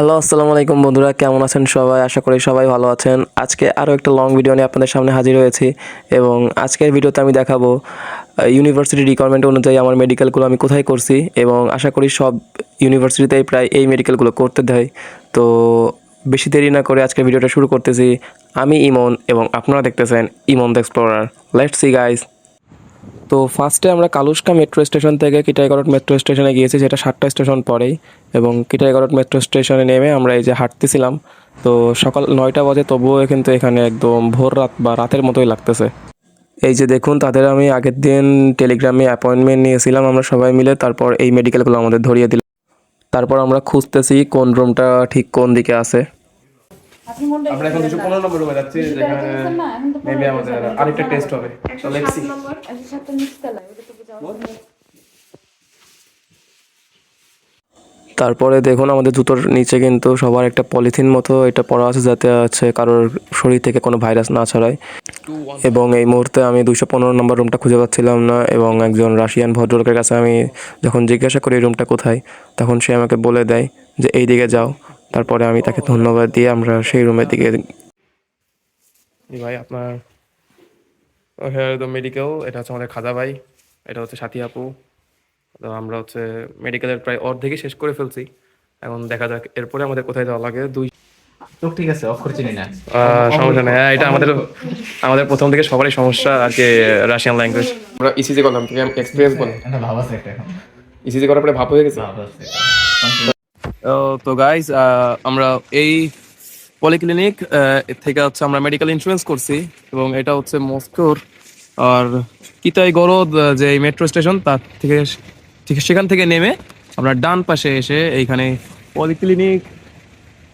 Hello, আসসালামু আলাইকুম বন্ধুরা, কেমন আছেন সবাই? আশা করি সবাই ভালো আছেন। আজকে আরও একটা লং ভিডিও নিয়ে আপনাদের সামনে হাজির হয়েছি এবং আজকের ভিডিওতে আমি দেখাবো ইউনিভার্সিটি রিকোয়ারমেন্ট অনুযায়ী আমার মেডিকেলগুলো আমি কোথায় করছি এবং আশা করি সব ইউনিভার্সিটিতেই প্রায় এই মেডিকেলগুলো করতে দেয়। তো বেশি দেরি না করে আজকের ভিডিওটা শুরু করতেছি। আমি ইমন এবং আপনারা দেখতেছেন Emon the explorer. Let's see guys তো ফার্স্টে আমরা কালুসকা মেট্রো স্টেশন থেকে কিটাইগড় মেট্রো স্টেশনে গিয়েছি, যেটা সাতটা স্টেশন পরেই। এবং কিটাইগড় মেট্রো স্টেশনে নেমে আমরা এই যে হাঁটতেছিলাম। তো সকাল নয়টা বাজে, তবুও কিন্তু এখানে একদম ভোর রাত বা রাতের মতোই লাগতেছে। এই যে দেখুন, তাদের আমি আগের দিন টেলিগ্রামে অ্যাপয়েন্টমেন্ট নিয়েছিলাম, আমরা সবাই মিলে। তারপর এই মেডিকেলগুলো আমাদের ধরিয়ে দিল। তারপর আমরা খুঁজতেছি কোন রুমটা ঠিক কোন দিকে আছে। আমরা এখন দুশো পনেরো নম্বর রুমে যাচ্ছি যেখানে মেবি আমাদের আরেকটা টেস্ট হবে। তো লেটস সি তারপরে দেখুন আমাদের জুতোর নিচে কিন্তু সবার একটা পলিথিন মতো এটা পড়া আছে যাতে আছে কারোর শরীর থেকে কোনো ভাইরাস না ছড়ায়। এবং এই মুহূর্তে আমি দুশো পনেরো নম্বর রুমটা খুঁজে পাচ্ছিলাম না এবং একজন রাশিয়ান ভদ্রলোকের কাছে আমি যখন জিজ্ঞাসা করি এই রুমটা কোথায়? তখন সে আমাকে বলে দেয় যে এই দিকে যাও। তারপরে আমি তাকে ধন্যবাদ দিয়ে আমরা সেই রুমের দিকে ভাই আপনার মেডিকেল এটা হচ্ছে আমাদের খাজা ভাই এটা হচ্ছে সাথী আপু। তো আমরা হচ্ছে মেডিকেলের প্রায় অর্ধেকই শেষ করে ফেলছি। এখন দেখা যাক এরপরে আমাদের কোথায় যাওয়া লাগে দুই চোখ ঠিক আছে অক্ষর চিনি না। সমস্যা নেই হ্যাঁ এটা আমাদের আমাদের প্রথম থেকে সবারই সমস্যা আর কি রাশিয়ান ল্যাঙ্গুয়েজ আমরা ইসিজি করলাম তুমি এক্সপিরিয়েন্স বল ভাব আছে একটা এখন। ইসিজি করার পরে ভাব হয়ে গেছে? ভাব আছে। তো গাইজ আমরা এই পলিক্লিনিক থেকে হচ্ছে আমরা মেডিকেল ইন্স্যুরেন্স করছি এবং এটা হচ্ছে মস্কোর আর কিতাই গরদ যে মেট্রো স্টেশন তার থেকে সেখান থেকে নেমে আমরা ডান পাশে এসে এইখানে পলিক্লিনিক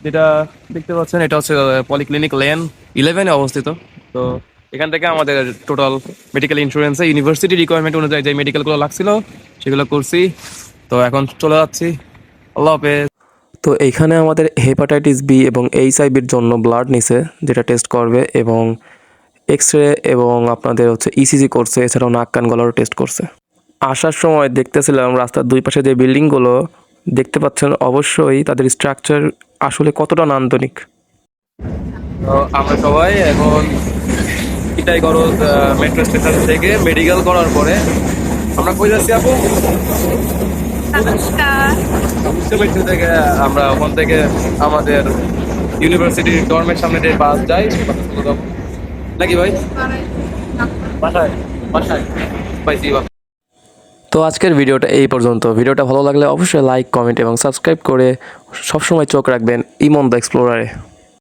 যেটা দেখতে পাচ্ছেন, এটা হচ্ছে পলিক্লিনিক লেন ইলেভেনে অবস্থিত। তো এখান থেকে আমাদের টোটাল মেডিকেল ইন্স্যুরেন্সে ইউনিভার্সিটি রিকোয়ারমেন্ট অনুযায়ী যে মেডিকেলগুলো লাগছিল, সেগুলো করছি। তো এখন চলে যাচ্ছি। আল্লাহ হাফেজ। তো এইখানে আমাদের হেপাটাইটিস বি এবং এইচ এইচআইভির জন্য ব্লাড নিছে, যেটা টেস্ট করবে এবং এক্স রে এবং আপনাদের হচ্ছে ইসিজি করছে, এছাড়াও নাক কান গলারও টেস্ট করছে। আসার সময় দেখতেছিলাম রাস্তার দুই পাশে যে বিল্ডিংগুলো দেখতে পাচ্ছেন অবশ্যই তাদের স্ট্রাকচার আসলে কতটা নান্দনিক। আমরা সবাই এখন এটাই করো মেট্রো স্টেশন থেকে মেডিকেল করার পরে আমরা কই যাচ্ছি আপু? আমরা ওখান থেকে আমাদের ইউনিভার্সিটির ডরমের সামনে যে বাস যায় যাব নাকি ভাই? বাসায় বাসায়। পাইছি তো আজকের ভিডিওটা এই পর্যন্ত। ভিডিওটা ভালো লাগলে অবশ্যই লাইক কমেন্ট এবং সাবস্ক্রাইব করে সবসময় চোখ রাখবেন ইমন দ্য এক্সপ্লোরারে